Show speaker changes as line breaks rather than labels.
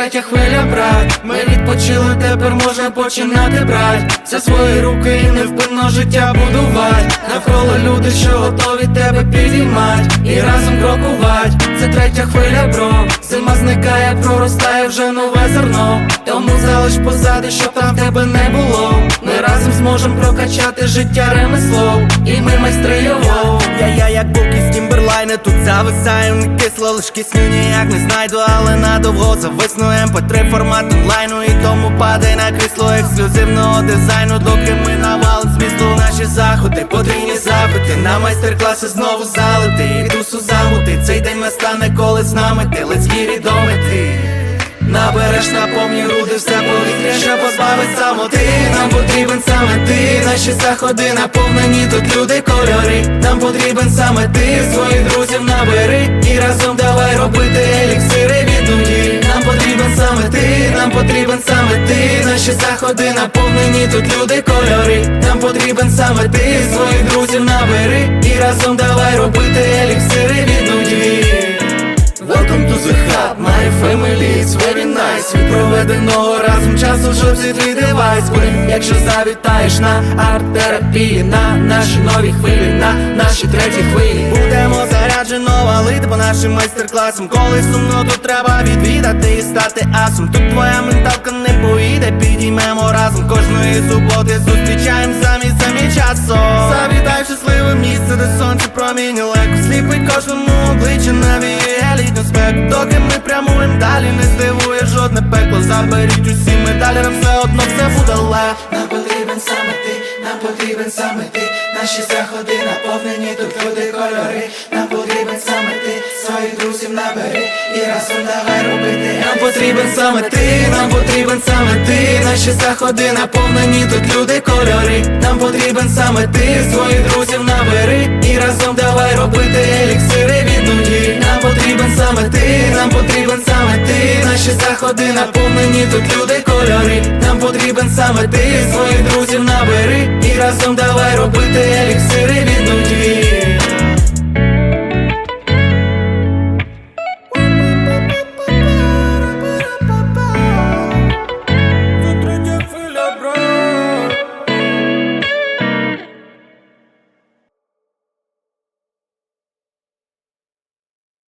третя хвиля, брат. Ми відпочили, тепер можна починати брать. За свої руки і невпинно життя будувати. Навколо люди, що готові тебе підіймать і разом крокувати. Це третя хвиля, бро. Зима зникає, проростає вже нове зерно. Тому залиш позади, щоб там тебе не було. Ми разом зможем прокачати життя ремесло. І ми майстри його.
Я, я як буки з Кімберлайна тут зависаю, не кисло, лиш кисню ніяк не знайду, але надовго зависну МП3 формат онлайну І тому падай на крісло ексклюзивного дизайну, доки ми навалим змісту наші заходи, потрійні запити, на майстер-класи знову залити, і дусу замути, цей день настане, коли з нами ти let's it до Набереш на повні руди все повітря, що позбавить самоти. Нам потрібен саме ти, наші заходи наповнені тут люди кольори. Нам потрібен саме ти, своїх друзів набери І разом давай робити еліксири від нуді Нам потрібен саме ти, нам потрібен саме ти, наші заходи наповнені тут люди кольори. Нам потрібен саме ти, своїх друзів набери І разом давай робити family, it's very nice. Від проведеного разом часу всі твій девайс. Бо Якщо завітаєш на арт-терапії На наші нові хвилі, на наші треті хвилі. Будемо заряджено валити по нашим майстер-класам. Коли сумно, то треба відвідати і стати асом. Тут твоя менталка не поїде, підіймемо разом. Кожної суботи зустрічаємо самі самі часом Завітай в щасливе місце, де сонце проміння легко Сліпить кожному обличчя навіє Ми далі, не здивує жодне пекло Заберіть усі медалі, нам все одно все буде легко
Нам потрібен саме ти, нам потрібен саме ти, наші заходи наповнені тут люди кольори. Нам потрібен саме ти, своїх друзів набери і разом давай робити. Нам потрібен саме ти, нам потрібен саме ти, наші заходи наповнені тут люди кольори. Нам потрібен саме ти, своїх друзів набери і разом давай робити заходи наповнені тут люди кольори. Нам потрібен саме ти, своїх друзів набери і разом давай еліксири